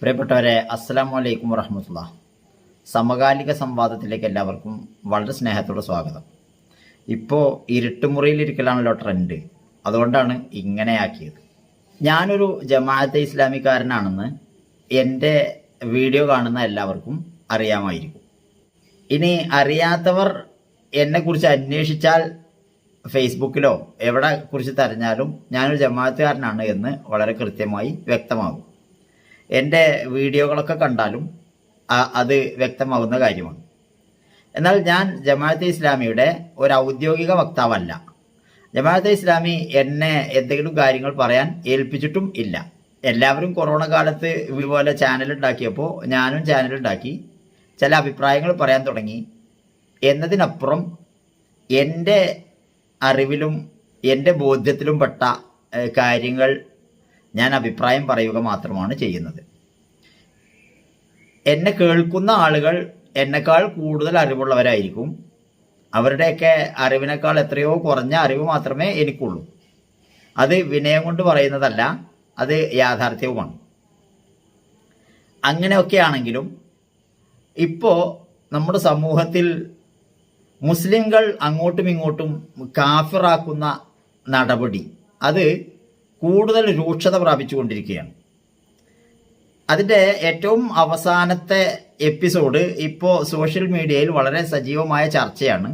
പ്രിയപ്പെട്ടവരെ അസ്സാം വലൈക്കും വറഹമത്തുള്ള. സമകാലിക സംവാദത്തിലേക്ക് എല്ലാവർക്കും വളരെ സ്നേഹത്തോടെ സ്വാഗതം. ഇപ്പോൾ ഇരുട്ടുമുറിയിലിരിക്കലാണല്ലോ ട്രെൻഡ്. അതുകൊണ്ടാണ് ഇങ്ങനെയാക്കിയത് ഞാനൊരു ജമാഅത്തെ ഇസ്ലാമിക്കാരനാണെന്ന് എന്റെ വീഡിയോ കാണുന്ന എല്ലാവർക്കും അറിയാമായിരിക്കും. ഇനി അറിയാത്തവർ എന്നെക്കുറിച്ച് അന്വേഷിച്ചാൽ ഫേസ്ബുക്കിലോ എവിടെ കുറിച്ച് തെരഞ്ഞാലും ഞാനൊരു ജമാഅത്തുകാരനാണ് എന്ന് വളരെ കൃത്യമായി വ്യക്തമാകും. എന്റെ വീഡിയോകളൊക്കെ കണ്ടാലും അത് വ്യക്തമാകുന്ന കാര്യമാണ്. എന്നാൽ ഞാൻ ജമാഅത്തെ ഇസ്ലാമിയുടെ ഒരു ഔദ്യോഗിക വക്താവല്ല. ജമാഅത്തെ ഇസ്ലാമി എന്നെ എന്തെങ്കിലും കാര്യങ്ങൾ പറയാൻ ഏൽപ്പിച്ചിട്ടും ഇല്ല. എല്ലാവരും കൊറോണ കാലത്ത് ഇതുപോലെ ചാനൽ ഉണ്ടാക്കിയപ്പോൾ ഞാനും ചാനൽ ഉണ്ടാക്കി. ചില അഭിപ്രായങ്ങൾ പറയാൻ തുടങ്ങി. എന്നതിനപ്പുറം എന്റെ അറിവിലും എന്റെ ബോധ്യത്തിലും പെട്ട കാര്യങ്ങൾ ഞാൻ അഭിപ്രായം പറയുക മാത്രമാണ് ചെയ്യുന്നത്. എന്നെ കേൾക്കുന്ന ആളുകൾ എന്നെക്കാൾ കൂടുതൽ അറിവുള്ളവരായിരിക്കും. അവരുടെയൊക്കെ അറിവിനേക്കാൾ എത്രയോ കുറഞ്ഞ അറിവ് മാത്രമേ എനിക്കുള്ളൂ. അത് വിനയം കൊണ്ട് പറയുന്നതല്ല അത് യാഥാർത്ഥ്യവുമാണ്. അങ്ങനെയൊക്കെ ആണെങ്കിലും ഇപ്പോൾ നമ്മുടെ സമൂഹത്തിൽ മുസ്ലിങ്ങൾ അങ്ങോട്ടും ഇങ്ങോട്ടും കാഫിറാക്കുന്ന നടപടി അത് കൂടുതൽ രൂക്ഷത പ്രാപിച്ചുകൊണ്ടിരിക്കുകയാണ്. അതിന്റെ ഏറ്റവും അവസാനത്തെ എപ്പിസോഡ് ഇപ്പോൾ സോഷ്യൽ മീഡിയയിൽ വളരെ സജീവമായ ചർച്ചയാണ്.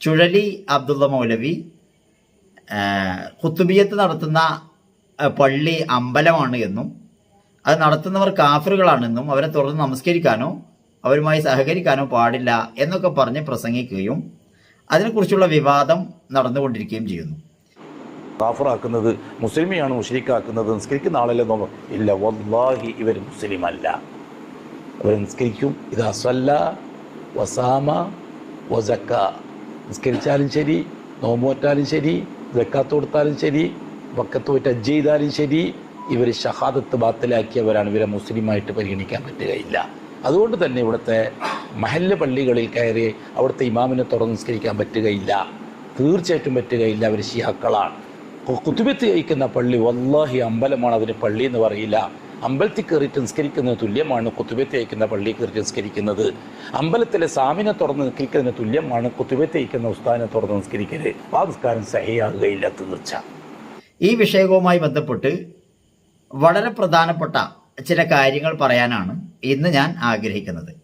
ചുഴലി അബ്ദുള്ള മൗലവി കുത്തുബിയത്ത് നടത്തുന്ന പള്ളി അമ്പലമാണ് എന്നും അത് നടത്തുന്നവർ കാഫറുകളാണെന്നും അവരെ തുറന്ന് നമസ്കരിക്കാനോ അവരുമായി സഹകരിക്കാനോ പാടില്ല എന്നൊക്കെ പറഞ്ഞ് പ്രസംഗിക്കുകയും അതിനെക്കുറിച്ചുള്ള വിവാദം നടന്നുകൊണ്ടിരിക്കുകയും ചെയ്യുന്നു. കാഫറാക്കുന്നത് മുസ്ലിമിയാണ് മുഷരിക്കാക്കുന്നത് നിസ്കരിക്കുന്ന ആളല്ലേ നോക്കും ഇല്ല വല്ലാഹി ഇവർ മുസ്ലിമല്ല. അവർ നിസ്കരിക്കും. ഇത് അസല്ല വസാമ വസക്ക. നിസ്കരിച്ചാലും ശരി നോമ്പോറ്റാലും ശരി ജക്കാത്ത് കൊടുത്താലും ശരി വക്കത്ത് പോയിട്ട് അജ്ജ് ചെയ്താലും ശരി ഇവർ ഷഹാദത്ത് ബാത്തിലാക്കിയവരാണ്. ഇവരെ മുസ്ലിമായിട്ട് പരിഗണിക്കാൻ പറ്റുകയില്ല. അതുകൊണ്ട് തന്നെ ഇവിടുത്തെ മഹല്ല പള്ളികളിൽ കയറി അവിടുത്തെ ഇമാമിനെ തുറന്ന് നിസ്കരിക്കാൻ പറ്റുകയില്ല. തീർച്ചയായിട്ടും പറ്റുകയില്ല. അവർ ഷിയാക്കളാണ് കുത്തുബത്ത് കഴിക്കുന്ന പള്ളി വല്ലാഹി അമ്പലമാണ് അതിന് പള്ളി എന്ന് പറയില്ല. അമ്പലത്തിൽ കയറിയിട്ട് നിസ്കരിക്കുന്നതിന് തുല്യമാണ്. കുത്തുബത്ത് അയക്കുന്ന പള്ളി കയറിയിട്ട് നിസ്കരിക്കുന്നത് അമ്പലത്തിലെ സാമിനെ തുറന്ന് നിസ്കരിക്കുന്നതിന് തുല്യമാണ്. കുത്തുബത്ത് അയക്കുന്ന ഉസ്താദിനെ തുറന്ന് നിസ്കരിക്കൽ. ആ നിസ്കാരം സഹിയാകുകയില്ല തീർച്ച. ഈ വിഷയവുമായി ബന്ധപ്പെട്ട് വളരെ പ്രധാനപ്പെട്ട ചില കാര്യങ്ങൾ പറയാനാണ് ഇന്ന് ഞാൻ ആഗ്രഹിക്കുന്നത്.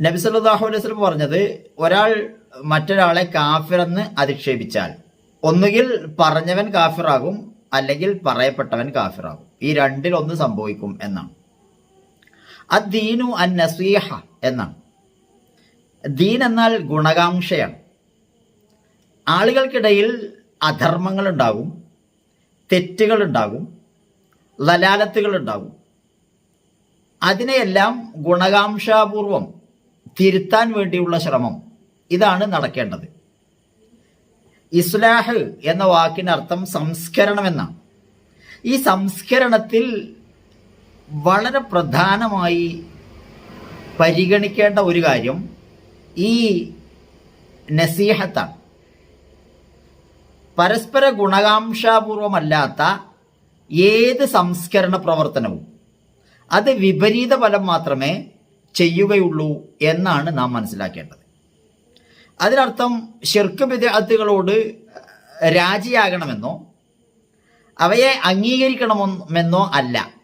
നബി സല്ലല്ലാഹു അലൈഹി വസല്ലം പറഞ്ഞത് ഒരാൾ മറ്റൊരാളെ കാഫിറെന്ന് അധിക്ഷേപിച്ചാൽ ഒന്നുകിൽ പറഞ്ഞവൻ കാഫിറാകും അല്ലെങ്കിൽ പറയപ്പെട്ടവൻ കാഫിറാകും. ഈ രണ്ടിൽ ഒന്ന് സംഭവിക്കും എന്നാണ്. അദ്ദീനു അൻ നസീഹ എന്നാണ്. ദീൻ എന്നാൽ ഗുണകാംക്ഷയാണ്. ആളുകൾക്കിടയിൽ അധർമ്മങ്ങളുണ്ടാകും തെറ്റുകളുണ്ടാകും ലലാലത്തുകളുണ്ടാകും അതിനെയെല്ലാം ഗുണകാംക്ഷാപൂർവം തിരുത്താൻ വേണ്ടിയുള്ള ശ്രമം. ഇതാണ് നടക്കേണ്ടത്. ഇസ്ലാഹ് എന്ന വാക്കിനർത്ഥം സംസ്കരണം എന്നാണ് ഈ സംസ്കരണത്തിൽ വളരെ പ്രധാനമായി പരിഗണിക്കേണ്ട ഒരു കാര്യം ഈ നസീഹത്താണ്. പരസ്പര ഗുണകാംക്ഷാപൂർവമല്ലാത്ത ഏത് സംസ്കരണ പ്രവർത്തനവും അത് വിപരീത ഫലം മാത്രമേ ചെയ്യുകയുള്ളൂ എന്നാണ് നാം മനസ്സിലാക്കേണ്ടത്. അതിനർത്ഥം ഷിർക്ക് വിദ്യാർത്ഥികളോട് രാജിയാകണമെന്നോ അവയെ അംഗീകരിക്കണമെന്നോ അല്ല.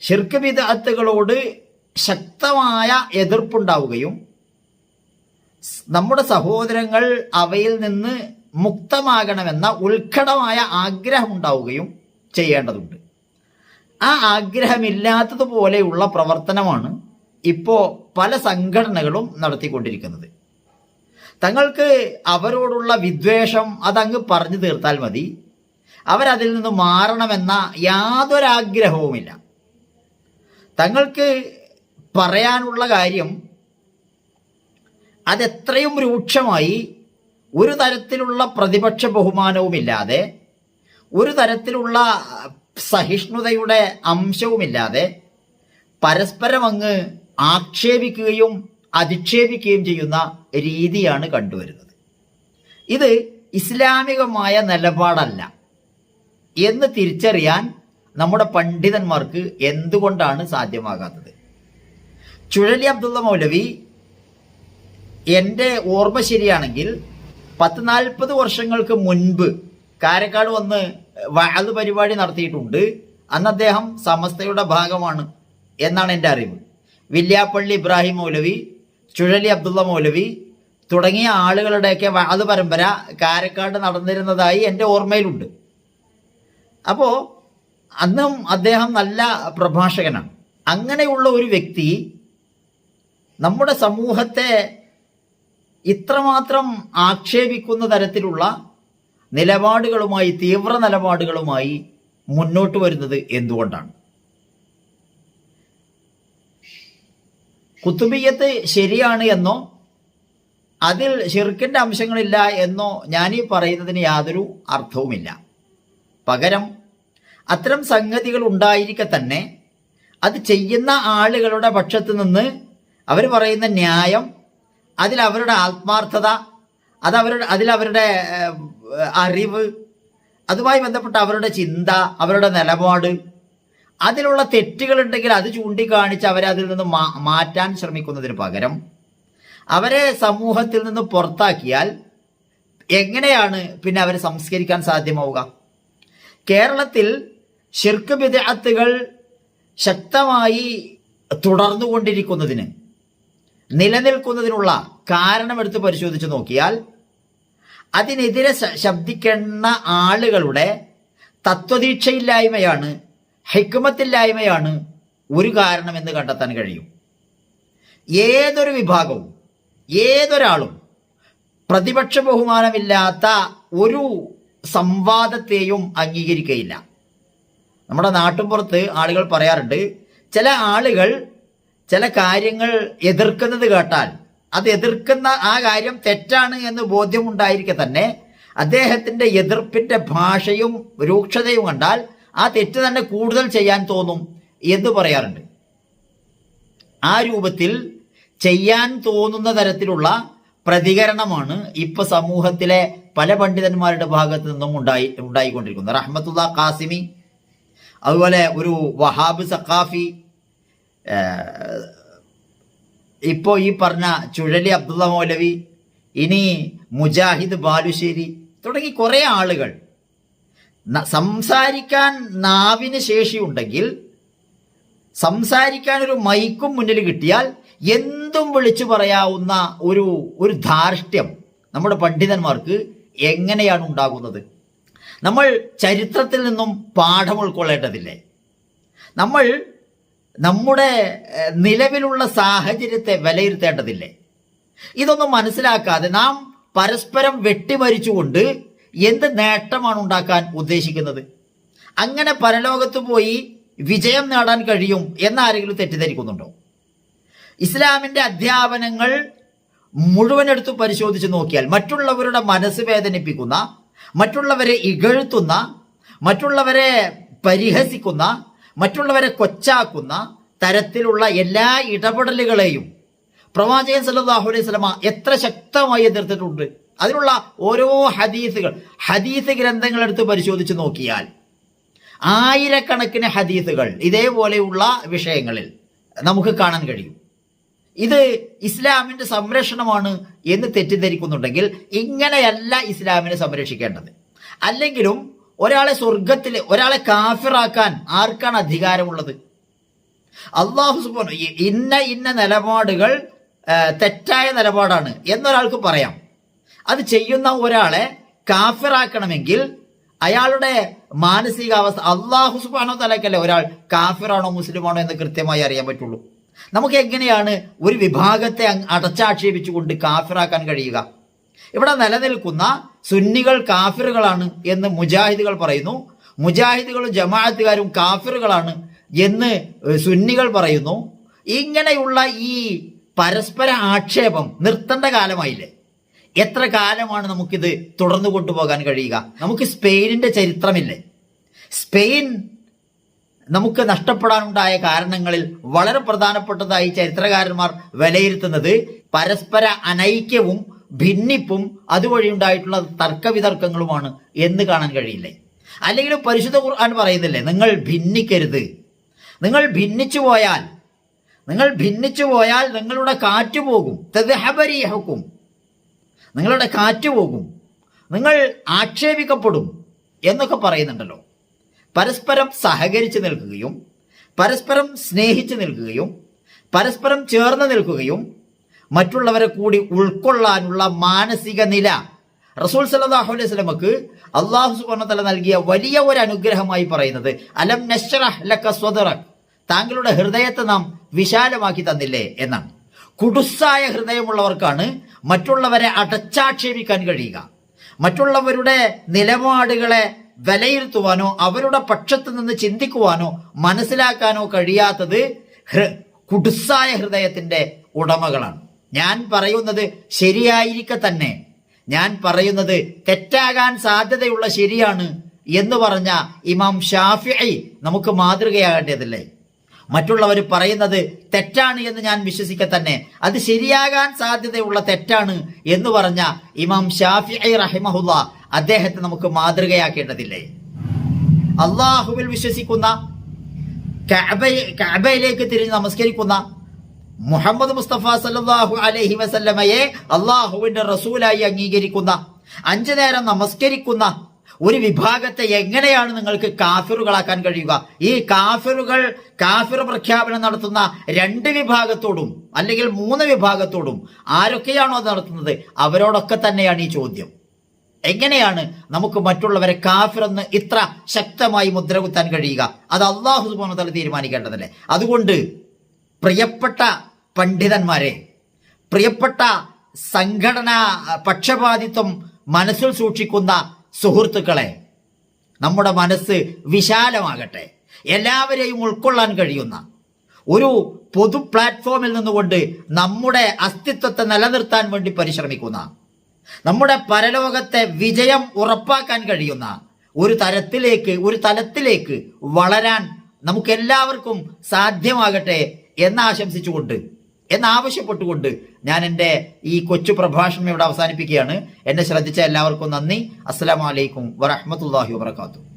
ഷിർക്ക് വിദഗ്ധകളോട് ശക്തമായ എതിർപ്പുണ്ടാവുകയും നമ്മുടെ സഹോദരങ്ങൾ അവയിൽ നിന്ന് മുക്തമാകണമെന്ന ഉത്കടമായ ആഗ്രഹം ഉണ്ടാവുകയും ചെയ്യേണ്ടതുണ്ട്. ആ ആഗ്രഹമില്ലാത്തതുപോലെയുള്ള പ്രവർത്തനമാണ് ഇപ്പോൾ പല സംഘടനകളും നടത്തിക്കൊണ്ടിരിക്കുന്നത്. തങ്ങൾക്ക് അവരോടുള്ള വിദ്വേഷം അതങ്ങ് പറഞ്ഞു തീർത്താൽ മതി. അവരതിൽ നിന്ന് മാറണമെന്ന യാതൊരാഗ്രഹവുമില്ല. തങ്ങൾക്ക് പറയാനുള്ള കാര്യം അതെത്രയും രൂക്ഷമായി ഒരു തരത്തിലുള്ള പ്രതിപക്ഷ ബഹുമാനവുമില്ലാതെ ഒരു തരത്തിലുള്ള സഹിഷ്ണുതയുടെ അംശവുമില്ലാതെ പരസ്പരം അങ്ങ് ആക്ഷേപിക്കുകയും അധിക്ഷേപിക്കുകയും ചെയ്യുന്ന രീതിയാണ് കണ്ടുവരുന്നത്. ഇത് ഇസ്ലാമികമായ നിലപാടല്ല എന്ന് തിരിച്ചറിയാൻ നമ്മുടെ പണ്ഡിതന്മാർക്ക് എന്തുകൊണ്ടാണ് സാധ്യമാകാത്തത്? ചുഴലി അബ്ദുള്ള മൗലവി എന്റെ ഓർമ്മ ശരിയാണെങ്കിൽ പത്ത് നാൽപ്പത് വർഷങ്ങൾക്ക് മുൻപ് കാരക്കാട് വന്ന് വാത് പരിപാടി നടത്തിയിട്ടുണ്ട്. അന്ന് അദ്ദേഹം സമസ്തയുടെ ഭാഗമാണ് എന്നാണ് എന്റെ അറിവ്. വില്യാപ്പള്ളി ഇബ്രാഹിം മൗലവി ചുഴലി അബ്ദുള്ള മൗലവി തുടങ്ങിയ ആളുകളുടെയൊക്കെ വാത് പരമ്പര കാരക്കാട് നടന്നിരുന്നതായി എന്റെ ഓർമ്മയിലുണ്ട്. അപ്പോൾ അന്നും അദ്ദേഹം നല്ല പ്രഭാഷകനാണ്. അങ്ങനെയുള്ള ഒരു വ്യക്തി നമ്മുടെ സമൂഹത്തെ ഇത്രമാത്രം ആക്ഷേപിക്കുന്ന തരത്തിലുള്ള നിലപാടുകളുമായി തീവ്ര നിലപാടുകളുമായി മുന്നോട്ട് വരുന്നത് എന്തുകൊണ്ടാണ്? കുത്തുബിയത്ത് ശരിയാണ് എന്നോ അതിൽ ഷിർക്കിന്റെ അംശങ്ങളില്ല എന്നോ ഞാനീ പറയുന്നതിന് യാതൊരു അർത്ഥവുമില്ല. പകരം അത്തരം സംഗതികൾ ഉണ്ടായിരിക്കെ തന്നെ അത് ചെയ്യുന്ന ആളുകളുടെ പക്ഷത്ത് നിന്ന് അവർ പറയുന്ന ന്യായം അതിൽ അവരുടെ ആത്മാർത്ഥത അത് അവരുടെ അതിൽ അവരുടെ അറിവ് അതുമായി ബന്ധപ്പെട്ട അവരുടെ ചിന്ത അവരുടെ നിലപാട് അതിലുള്ള തെറ്റുകളുണ്ടെങ്കിൽ അത് ചൂണ്ടിക്കാണിച്ച് അവരെ അതിൽ നിന്ന് മാറ്റാൻ ശ്രമിക്കുന്നതിന് പകരം അവരെ സമൂഹത്തിൽ നിന്ന് പുറത്താക്കിയാൽ എങ്ങനെയാണ് പിന്നെ അവരെ സംസ്കരിക്കാൻ സാധ്യമാവുക? കേരളത്തിൽ ഷിർക്ക് വിദഗ്ധകൾ ശക്തമായി തുടർന്നുകൊണ്ടിരിക്കുന്നതിന് നിലനിൽക്കുന്നതിനുള്ള കാരണമെടുത്ത് പരിശോധിച്ച് നോക്കിയാൽ അതിനെതിരെ ശബ്ദിക്കുന്ന ആളുകളുടെ തത്വദീക്ഷയില്ലായ്മയാണ് ഹൈക്കമത്തില്ലായ്മയാണ് ഒരു കാരണമെന്ന് കണ്ടെത്താൻ കഴിയും. ഏതൊരു വിഭാഗവും ഏതൊരാളും പ്രതിപക്ഷ ബഹുമാനമില്ലാത്ത ഒരു സംവാദത്തെയും അംഗീകരിക്കുകയില്ല നമ്മുടെ നാട്ടിൻപുറത്ത് ആളുകൾ പറയാറുണ്ട് ചില ആളുകൾ ചില കാര്യങ്ങൾ എതിർക്കുന്നത് കേട്ടാൽ അത് എതിർക്കുന്ന ആ കാര്യം തെറ്റാണ് എന്ന് ബോധ്യമുണ്ടായിരിക്കെ തന്നെ അദ്ദേഹത്തിന്റെ എതിർപ്പിന്റെ ഭാഷയും രൂക്ഷതയും കണ്ടാൽ ആ തെറ്റ് തന്നെ കൂടുതൽ ചെയ്യാൻ തോന്നും എന്ന് പറയാറുണ്ട്. ആ രൂപത്തിൽ ചെയ്യാൻ തോന്നുന്ന തരത്തിലുള്ള പ്രതികരണമാണ് ഇപ്പൊ സമൂഹത്തിലെ പല പണ്ഡിതന്മാരുടെ ഭാഗത്തു നിന്നും ഉണ്ടായി ഉണ്ടായിക്കൊണ്ടിരിക്കുന്നത്. റഹ്മത്തുള്ള കാസിമി അതുപോലെ ഒരു വഹാബ് സഖാഫി ഇപ്പോൾ ഈ പറഞ്ഞ ചുഴലി അബ്ദുള്ള മൗലവി ഇനി മുജാഹിദ് ബാലുശ്ശേരി തുടങ്ങി കുറേ ആളുകൾ സംസാരിക്കാൻ നാവിന് ശേഷിയുണ്ടെങ്കിൽ സംസാരിക്കാൻ ഒരു മൈക്കും മുന്നിൽ കിട്ടിയാൽ എന്തും വിളിച്ചു പറയാവുന്ന ഒരു ഒരു ധാർഷ്ട്യം നമ്മുടെ പണ്ഡിതന്മാർക്ക് എങ്ങനെയാണ് ഉണ്ടാകുന്നത്? നമ്മൾ ചരിത്രത്തിൽ നിന്നും പാഠം ഉൾക്കൊള്ളേണ്ടതില്ലേ? നമ്മൾ നമ്മുടെ നിലവിലുള്ള സാഹചര്യത്തെ വിലയിരുത്തേണ്ടതില്ലേ? ഇതൊന്നും മനസ്സിലാക്കാതെ നാം പരസ്പരം വെട്ടിമരിച്ചുകൊണ്ട് എന്ത് നേട്ടമാണ് ഉണ്ടാക്കാൻ ഉദ്ദേശിക്കുന്നത്? അങ്ങനെ പരലോകത്ത് പോയി വിജയം നേടാൻ കഴിയും എന്നാരെങ്കിലും തെറ്റിദ്ധരിക്കുന്നുണ്ടോ? ഇസ്ലാമിന്റെ അധ്യാപനങ്ങൾ മുഴുവൻ എടുത്ത് പരിശോധിച്ച് നോക്കിയാൽ മറ്റുള്ളവരുടെ മനസ്സ് വേദനിപ്പിക്കുന്ന മറ്റുള്ളവരെ ഇകഴ്ത്തുന്ന മറ്റുള്ളവരെ പരിഹസിക്കുന്ന മറ്റുള്ളവരെ കൊച്ചാക്കുന്ന തരത്തിലുള്ള എല്ലാ ഇടപെടലുകളെയും പ്രവാചകൻ സല്ലല്ലാഹു അലൈഹി സ്വലമ എത്ര ശക്തമായി എതിർത്തിട്ടുണ്ട്? അതിനുള്ള ഓരോ ഹദീസുകൾ. ഹദീസ് ഗ്രന്ഥങ്ങൾ എടുത്ത് പരിശോധിച്ച് നോക്കിയാൽ ആയിരക്കണക്കിന് ഹദീസുകൾ ഇതേപോലെയുള്ള വിഷയങ്ങളിൽ നമുക്ക് കാണാൻ കഴിയും. ഇത് ഇസ്ലാമിന്റെ സംരക്ഷണമാണ് എന്ന് തെറ്റിദ്ധരിക്കുന്നുണ്ടെങ്കിൽ ഇങ്ങനെയല്ല ഇസ്ലാമിനെ സംരക്ഷിക്കേണ്ടത്. അല്ലെങ്കിലും ഒരാളെ സ്വർഗത്തിൽ ഒരാളെ കാഫിറാക്കാൻ ആർക്കാണ് അധികാരമുള്ളത്? അള്ളാഹു സുബാന ഇന്ന ഇന്ന നിലപാടുകൾ തെറ്റായ നിലപാടാണ് എന്നൊരാൾക്ക് പറയാം. അത് ചെയ്യുന്ന ഒരാളെ കാഫിറാക്കണമെങ്കിൽ അയാളുടെ മാനസികാവസ്ഥ അള്ളാഹു സുബാനോ തലക്കല്ലേ ഒരാൾ കാഫിറാണോ മുസ്ലിമാണോ എന്ന് കൃത്യമായി അറിയാൻ പറ്റുള്ളൂ. നമുക്ക് എങ്ങനെയാണ് ഒരു വിഭാഗത്തെ അടച്ചാക്ഷേപിച്ചുകൊണ്ട് കാഫിറാക്കാൻ കഴിയുക? ഇവിടെ നിലനിൽക്കുന്ന സുന്നികൾ കാഫിറുകളാണ് എന്ന് മുജാഹിദുകൾ പറയുന്നു. മുജാഹിദുകളും ജമാഅത്തുകാരും കാഫിറുകളാണ് എന്ന് സുന്നികൾ പറയുന്നു. ഇങ്ങനെയുള്ള ഈ പരസ്പര ആക്ഷേപം നിർത്തേണ്ട കാലമായില്ലേ? എത്ര കാലമാണ് നമുക്കിത് തുടർന്നു കൊണ്ടുപോകാൻ കഴിയുക? നമുക്ക് സ്പെയിനിന്റെ ചരിത്രമില്ലേ? സ്പെയിൻ നമുക്ക് നഷ്ടപ്പെടാനുണ്ടായ കാരണങ്ങളിൽ വളരെ പ്രധാനപ്പെട്ടതായി ചരിത്രകാരന്മാർ വിലയിരുത്തുന്നത് പരസ്പര അനൈക്യവും ഭിന്നിപ്പും അതുവഴി ഉണ്ടായിട്ടുള്ള തർക്കവിതർക്കങ്ങളുമാണ് എന്ന് കാണാൻ കഴിയില്ലേ? അല്ലെങ്കിൽ പരിശുദ്ധ ഖുർആൻ പറയുന്നില്ലേ നിങ്ങൾ ഭിന്നിക്കരുത്. നിങ്ങൾ ഭിന്നിച്ചു പോയാൽ നിങ്ങൾ ഭിന്നിച്ചു പോയാൽ നിങ്ങളുടെ കാറ്റ് പോകും തെഹബരീഹക്കും നിങ്ങളുടെ കാറ്റ് പോകും. നിങ്ങൾ ആക്ഷേപിക്കപ്പെടും എന്നൊക്കെ പറയുന്നുണ്ടല്ലോ. പരസ്പരം സഹകരിച്ച് നിൽക്കുകയും പരസ്പരം സ്നേഹിച്ച് നിൽക്കുകയും പരസ്പരം ചേർന്ന് നിൽക്കുകയും മറ്റുള്ളവരെ കൂടി ഉൾക്കൊള്ളാനുള്ള മാനസിക നില റസൂൽ സല്ലല്ലാഹു അലൈഹി വസല്ലമക്ക് അള്ളാഹു വതആല നൽകിയ വലിയ ഒരു അനുഗ്രഹമായി പറയുന്നത് അലം നശ്റഹ് ലക സ്വദറക്? താങ്കളുടെ ഹൃദയത്തെ നാം വിശാലമാക്കി തന്നില്ലേ എന്നാണ്. കുടുസായ ഹൃദയമുള്ളവർക്കാണ് മറ്റുള്ളവരെ അടച്ചാക്ഷേപിക്കാൻ കഴിയുക. മറ്റുള്ളവരുടെ നിലപാടുകളെ വിലയിരുത്തുവാനോ അവരുടെ പക്ഷത്ത് നിന്ന് ചിന്തിക്കുവാനോ മനസ്സിലാക്കാനോ കഴിയാത്തത് കുടുസായ ഹൃദയത്തിന്റെ ഉടമകളാണ്. ഞാൻ പറയുന്നത് ശരിയായിരിക്കെ തന്നെ. ഞാൻ പറയുന്നത് തെറ്റാകാൻ സാധ്യതയുള്ള ശരിയാണ് എന്ന് പറഞ്ഞ ഇമാം ഷാഫി നമുക്ക് മാതൃകയാകേണ്ടതല്ലേ? മറ്റുള്ളവർ പറയുന്നത് തെറ്റാണ് എന്ന് ഞാൻ വിശ്വസിക്കെ തന്നെ. അത് ശരിയാകാൻ സാധ്യതയുള്ള തെറ്റാണ് എന്ന് പറഞ്ഞ ഇമാം ഷാഫിഐ റഹിമഹുല്ല അദ്ദേഹത്തെ നമുക്ക് മാതൃകയാക്കേണ്ടതില്ലേ? അള്ളാഹുവിൽ വിശ്വസിക്കുന്ന കഅബയെ- കഅബയിലേക്ക് തിരിഞ്ഞ് നമസ്കരിക്കുന്ന മുഹമ്മദ് മുസ്തഫ സല്ലല്ലാഹു അലഹി വസല്ലമയെ അള്ളാഹുവിന്റെ റസൂലായി അംഗീകരിക്കുന്ന അഞ്ചു നേരം നമസ്കരിക്കുന്ന ഒരു വിഭാഗത്തെ എങ്ങനെയാണ് നിങ്ങൾക്ക് കാഫിറുകളാക്കാൻ കഴിയുക? ഈ കാഫിറുകൾ കാഫിർ പ്രഖ്യാപനം നടത്തുന്ന രണ്ട് വിഭാഗത്തോടും അല്ലെങ്കിൽ മൂന്ന് വിഭാഗത്തോടും ആരൊക്കെയാണോ അത് നടത്തുന്നത്? അവരോടൊക്കെ തന്നെയാണ് ഈ ചോദ്യം. എങ്ങനെയാണ് നമുക്ക് മറ്റുള്ളവരെ കാഫിറെന്ന് ഇത്ര ശക്തമായി മുദ്ര കുത്താൻ കഴിയുക? അത് അള്ളാഹു തല തീരുമാനിക്കേണ്ടതല്ലേ? അതുകൊണ്ട് പ്രിയപ്പെട്ട പണ്ഡിതന്മാരെ പ്രിയപ്പെട്ട സംഘടനാ പക്ഷപാതിത്വം മനസ്സിൽ സൂക്ഷിക്കുന്ന സുഹൃത്തുക്കളെ നമ്മുടെ മനസ്സ് വിശാലമാകട്ടെ. എല്ലാവരെയും ഉൾക്കൊള്ളാൻ കഴിയുന്ന ഒരു പൊതു പ്ലാറ്റ്ഫോമിൽ നിന്നുകൊണ്ട് നമ്മുടെ അസ്തിത്വത്തെ നിലനിർത്താൻ വേണ്ടി പരിശ്രമിക്കുന്ന നമ്മുടെ പരലോകത്തെ വിജയം ഉറപ്പാക്കാൻ കഴിയുന്ന ഒരു തരത്തിലേക്ക് ഒരു തലത്തിലേക്ക് വളരാൻ നമുക്കെല്ലാവർക്കും സാധ്യമാകട്ടെ എന്ന് ആശംസിച്ചുകൊണ്ട് എന്നാവശ്യപ്പെട്ടുകൊണ്ട് ഞാൻ എന്റെ ഈ കൊച്ചു പ്രഭാഷണം ഇവിടെ അവസാനിപ്പിക്കുകയാണ്. എന്നെ ശ്രദ്ധിച്ച എല്ലാവർക്കും നന്ദി. അസ്സലാമലൈക്കും വറഹമത്തല്ലാഹി വാത്തു